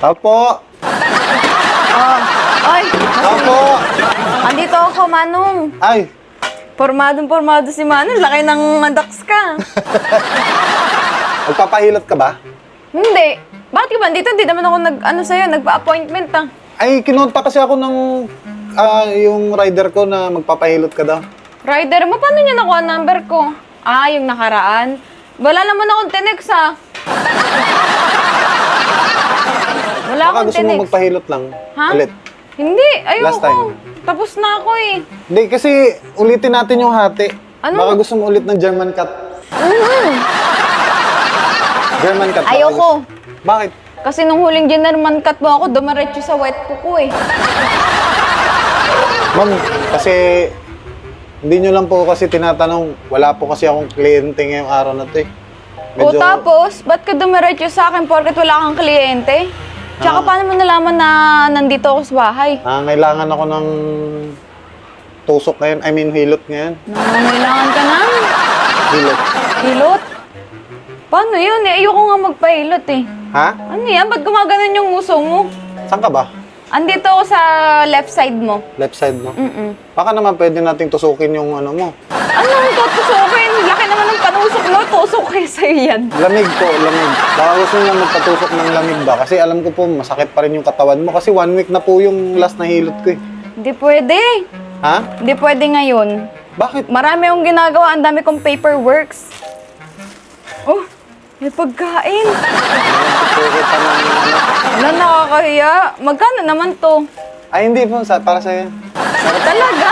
Apo! Oh. Ay, Apo! andito ako, Manong. Ay! Formadong formado si Manong. Laki ng mandaks ka. Magpapahilot ka ba? Hindi. Bakit ka ba andito? Hindi naman ako nag, ano sa'yo, nagpa-appointment ah. Ay, kinonta kasi ako ng ah, yung rider ko na magpapahilot ka daw. Rider mo, paano niya nakuha ang number ko? Ah, yung nakaraan. Wala naman akong tinex ah. Wala Baka akong gusto mo magpahilot lang. Ha? Ulit. Hindi, ayoko. Last time. Tapos na ako eh. Hindi, kasi ulitin natin yung hati. Ano? Baka gusto mo ulit ng German cut. Mhm. German cut. baka Ayoko. gusto- Bakit? Kasi nung huling Generman cut mo ako, dumaretso sa wet kuko eh. Ma'am, kasi hindi nyo lang po kasi tinatanong, wala po kasi akong kliyente ngayong araw na to eh. O tapos, ba't ka dumiretso sa akin porket wala kang kliyente? Tsaka Ah. paano mo nalaman na nandito ako sa bahay? Nangangailangan ako ng tusok ngayon, I mean hilot ngayon. Nangangailangan ka na? Hilot. Hilot? Paano yun eh? Ayoko nga magpahilot eh. Ha? Ano yan? Ba't gumaganon yung uso mo? Saan ka ba? Andito ako sa left side mo. Left side mo? Mm-mm. Baka naman pwede nating tusukin yung ano mo. Ano ang tutusukin? Laki naman ng panusok mo. Tusok kayo sa'yo yan. Lamig po, lamig. Baka gusto niya magpatusok ng lamig ba? Kasi alam ko po, masakit pa rin yung katawan mo. Kasi one week na po yung last na hilot ko eh. Hindi pwede. Ha? Hindi pwede ngayon. Bakit? Marami akong ginagawa. Ang dami kong paperworks. Oh, may pagkain. Tutusok pa. Wala, nakakahiya. Magkano naman to? Ay, hindi po. Sa, para sa'yo. Talaga?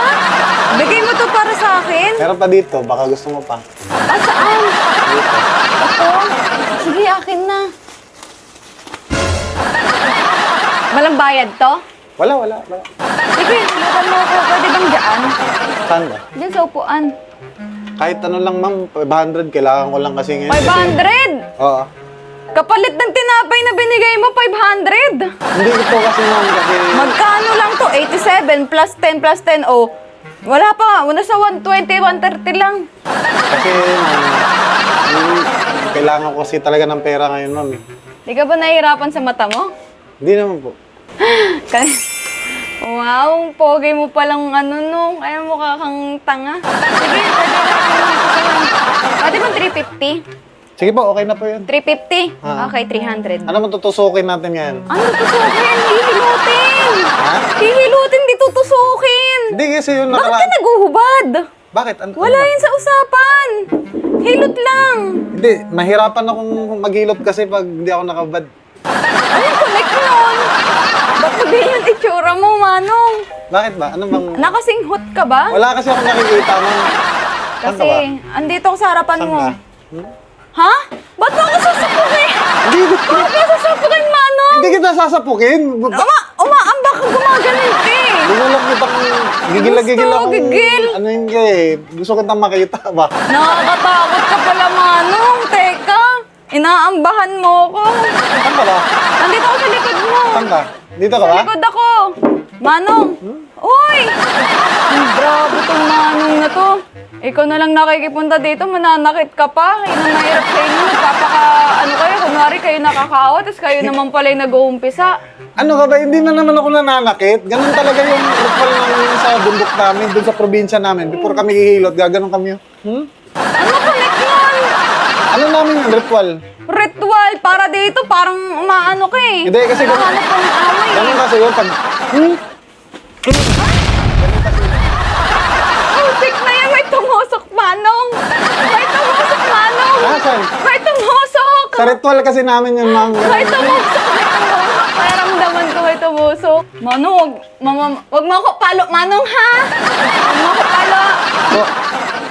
Bigay mo to para sa akin? Meron pa dito. Baka gusto mo pa. Ah, saan? Ito? Sige, akin na. Walang bayad to? Wala, wala, wala. Sige, lukan mo ako. Pwede bang dyan? Saan ba? Diyan sa upuan. Kahit ano lang, ma'am. 500. Kailangan ko lang kasi ngayon. 500! Oo. Kapalit ng tinapay na binigay mo, 500! Hindi ko po kasi, ma'am, kasi... Magkano lang to? 87 plus 10 plus 10, oh. Wala pa nga. Una sa 120, 130 lang. Kasi, mm, kailangan ko kasi talaga ng pera ngayon, ma'am. eh. Di ka ba nahihirapan sa mata mo? Hindi naman po. Kan- Wow, pogi mo palang ano no. Kaya mukha kang tanga. Sige, pwede bang 350? Sige po, okay na po yun. 350? Ah. Okay, 300. Ano mo tutusukin natin ngayon? Ano tutusukin? Hihilutin! Hindi kasi yung Bakit ka nakaraan. naguhubad? Bakit? Ano, Wala ano ba? yun sa usapan. Hilot lang. Hindi, mahirapan akong maghilot kasi pag hindi ako nakabad. Anong connect nun? Ba't ba ganyan itsura mo, Manong? Bakit ba? Ano bang... Nakasinghot ka ba? Wala kasi ako nakikita, ma'am. Saan Kasi, ka ba? andito ako sa harapan Saan mo. ka? Hmm? Ha? Ba't mo ako sasapukin? Hindi, Bakit ka sasapukin, Manong? hindi kita sasapukin. Ba- Uma, umaambak ka gumagaling ka eh. Gusto lang kitang gigil na gigil Gusto, ako. gigil. Ano yun ka eh. Gusto kitang makita ba? Nakakatakot ka pala, Manong. Teka, inaambahan mo ko. Saan ka ba? Nandito ako sa likod mo. Saan ka? Dito ka Sa ba? likod ako. Manong. Uy! Ang grabe tong manong na to. Ikaw na lang nakikipunta dito, mananakit ka pa. Yun ang mahirap sa inyo. Nagpapaka, ano kayo, kunwari kayo nakakaawa, tapos kayo naman pala yung nag-uumpisa. Ano ka ba? Hindi na naman ako nananakit. Ganun talaga yung ritual namin sa bundok namin, dun sa probinsya namin. Before kami hihilot, gaganon kami. Hmm? Ano connect yun? Ano namin yung ritual? Ritual, para dito, parang umaano ka eh. Hindi, kasi ganun- Nakahanap ka ng away. Ganun kasi yun, pag... Hmm? Putik na yan, may tumusok, Manong. May tumusok, Manong. Asan? May tumusok. Sa ritual kasi namin yun, ma'am. May tumusok, may tumusok. Paramdaman ko may tumusok. Manong, wag, mama, wag mo ako palo, Manong, ha? Wag mo ako palo. So,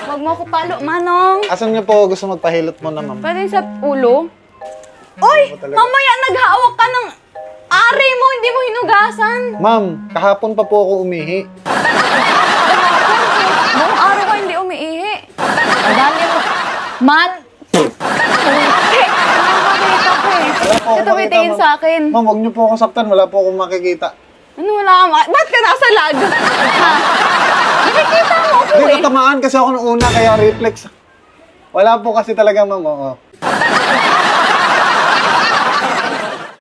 Wag mo ako palo, Manong. asan niyo po gusto magpahilot mo na, ma'am? Pwede sa ulo? Uy, talaga. mamaya naghawak ka ng ari mo, hindi mo hinugasan. Ma'am, kahapon pa po ako umihi. Buong araw ka hindi umiihi. Madali mo. Man! Eh. Ito may tingin sa akin. Ma'am, huwag niyo po akong saktan. Wala po akong makikita. Ano wala ka ma- Ba't ka nasa lag? Ha? Nakikita mo ako Hindi, eh. natamaan kasi ako nung una, kaya reflex. Wala po kasi talaga, ma'am. Oo.